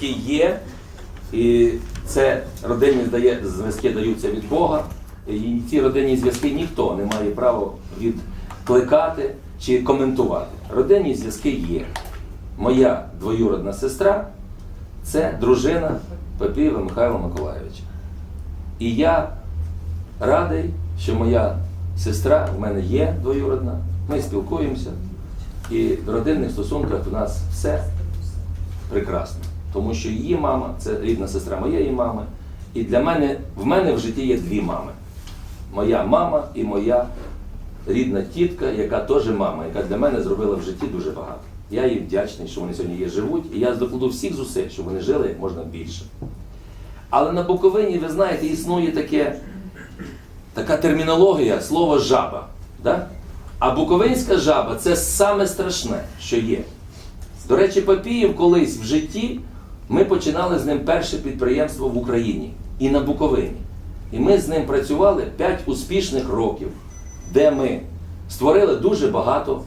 зв'язки є, і це родинні зв'язки даються від Бога. І ці родинні зв'язки ніхто не має права відкликати чи коментувати. Родинні зв'язки є. Моя двоюродна сестра це дружина Папієва Михайла Миколайовича. І я радий, що моя сестра в мене є двоюродна, ми спілкуємося. І в родинних стосунках у нас все прекрасно. Тому що її мама це рідна сестра моєї мами. І для мене в мене в житті є дві мами. Моя мама і моя рідна тітка, яка теж мама, яка для мене зробила в житті дуже багато. Я їй вдячний, що вони сьогодні є живуть, і я докладу всіх зусиль, щоб вони жили як можна більше. Але на Буковині, ви знаєте, існує таке, така термінологія слово жаба. Да? А буковинська жаба це саме страшне, що є. До речі, Папіїв колись в житті ми починали з ним перше підприємство в Україні і на Буковині. І ми з ним працювали 5 успішних років, де ми створили дуже багато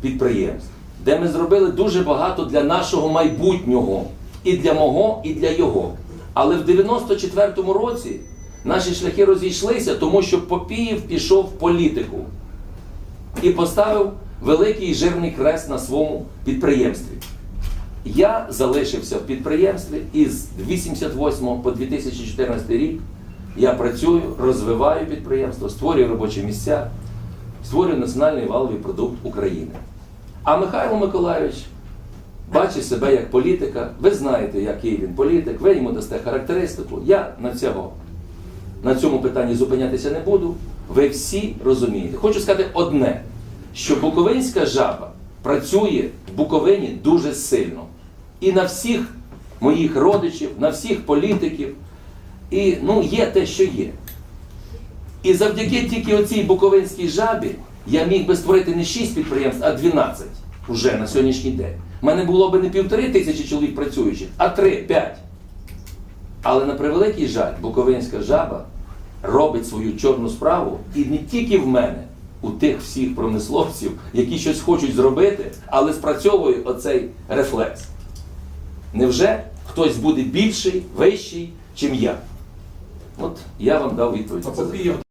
підприємств, де ми зробили дуже багато для нашого майбутнього, і для мого, і для його. Але в 94-му році наші шляхи розійшлися, тому що Попіїв пішов в політику і поставив великий жирний крест на своєму підприємстві. Я залишився в підприємстві і з 88 по 2014 рік я працюю, розвиваю підприємство, створюю робочі місця, створюю національний валовий продукт України. А Михайло Миколайович бачить себе як політика. Ви знаєте, який він політик, ви йому дасте характеристику. Я на цього на цьому питанні зупинятися не буду. Ви всі розумієте. Хочу сказати одне, що Буковинська жаба працює в Буковині дуже сильно. І на всіх моїх родичів, на всіх політиків. І ну, є те, що є. І завдяки тільки оцій буковинській жабі я міг би створити не 6 підприємств, а 12 уже на сьогоднішній день. У мене було б не півтори тисячі чоловік працюючих, а 3-5. Але на превеликий жаль, буковинська жаба робить свою чорну справу і не тільки в мене, у тих всіх промисловців, які щось хочуть зробити, але спрацьовує оцей рефлекс. Невже хтось буде більший, вищий, чим я? От я вам дав відповідь. А Попіїв